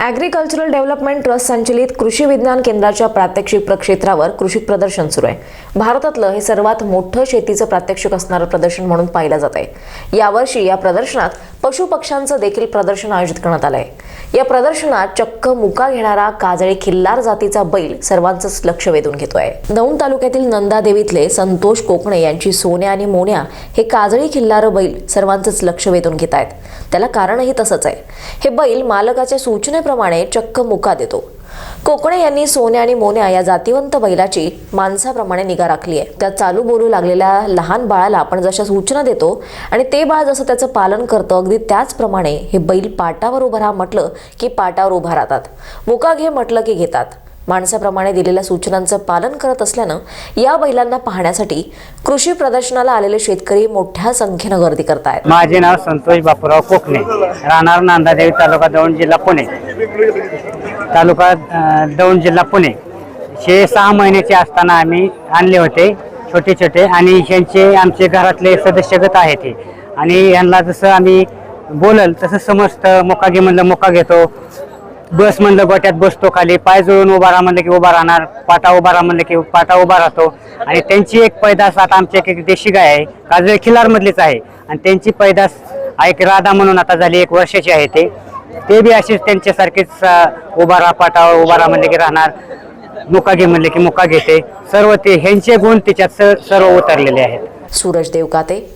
Agricultural development trust संचलित कृषी विज्ञान केंद्राच्या प्रात्यक्षिक प्रक्षेत्रावर कृषी प्रदर्शन सुरू आहे. भारतातलं हे सर्वात मोठं शेतीचं प्रात्यक्षिक असणारं प्रदर्शन म्हणून पाहिलं जात आहे. यावर्षी या प्रदर्शनात पशुपक्ष्यांचं देखील प्रदर्शन आयोजित करण्यात आलं आहे. या प्रदर्शनात चक्क मुका घेणारा काजळी खिल्लार जातीचा बैल सर्वांचंच लक्ष वेधून घेतोय. दौंड तालुक्यातील नंदादेवीतले संतोष कोकणे यांची सोन्या आणि मोन्या हे काजळी खिल्लार बैल सर्वांचंच लक्ष वेधून घेत आहेत त्याला कारणही तसंच आहे. हे बैल मालकाच्या सूचनेप्रमाणे चक्क मुका देतो. कोकणे यांनी सोन्या आणि मोन्या या जातिवंत बैलाची माणसाप्रमाणे निगा राखली आहे. त्या चालू बोलू लागलेल्या लहान बाळाला आपण जशा सूचना देतो आणि ते बाळ जसं त्याचं पालन करतं अगदी त्याचप्रमाणे हे बैल पाटावर उभं राहा म्हटलं की पाटावर उभा राहतात. मुका घे म्हटलं की घेतात. माणसाप्रमाणे दिलेल्या सूचनांचं पालन करत असल्यानं या बैलांना पाहण्यासाठी कृषी प्रदर्शनाला आलेले शेतकरी मोठ्या संख्येनं गर्दी करतायत. माझे नाव संतोष बापूराव कोकणे. राहणार नांदादेवी तालुका दौंड जिल्हा पुणे. तालुका दौंड जिल्हा पुणे. हे सहा महिन्याचे असताना आम्ही आणले होते छोटे छोटे आणि यांचे आमचे घरातले सदस्यगत आहेत हे. आणि यांना जसं आम्ही बोलल तसं समजतं मोका घे म्हणलं मोका घेतो. बस म्हणलं गोट्यात बसतो खाली. पाय जुळून उभा राहा म्हणलं की उभा राहणार. पाटा उभा राहा म्हणलं की पाटा उभा राहतो. आणि त्यांची एक पैदास आता आमची एक देशी गाय आहे. काजळे खिलार मधलीच आहे. आणि त्यांची पैदास एक राधा म्हणून आता झाली एक वर्षाची आहे ते. ते बी असेच त्यांच्यासारखेच उभा राहा पाटा उभा राहा म्हणले की राहणार. मुका घे म्हणले की मुका घेते. सर्व ते ह्यांचे गुण त्याच्यात स- सर्व उतरलेले आहेत. Suraj Devkate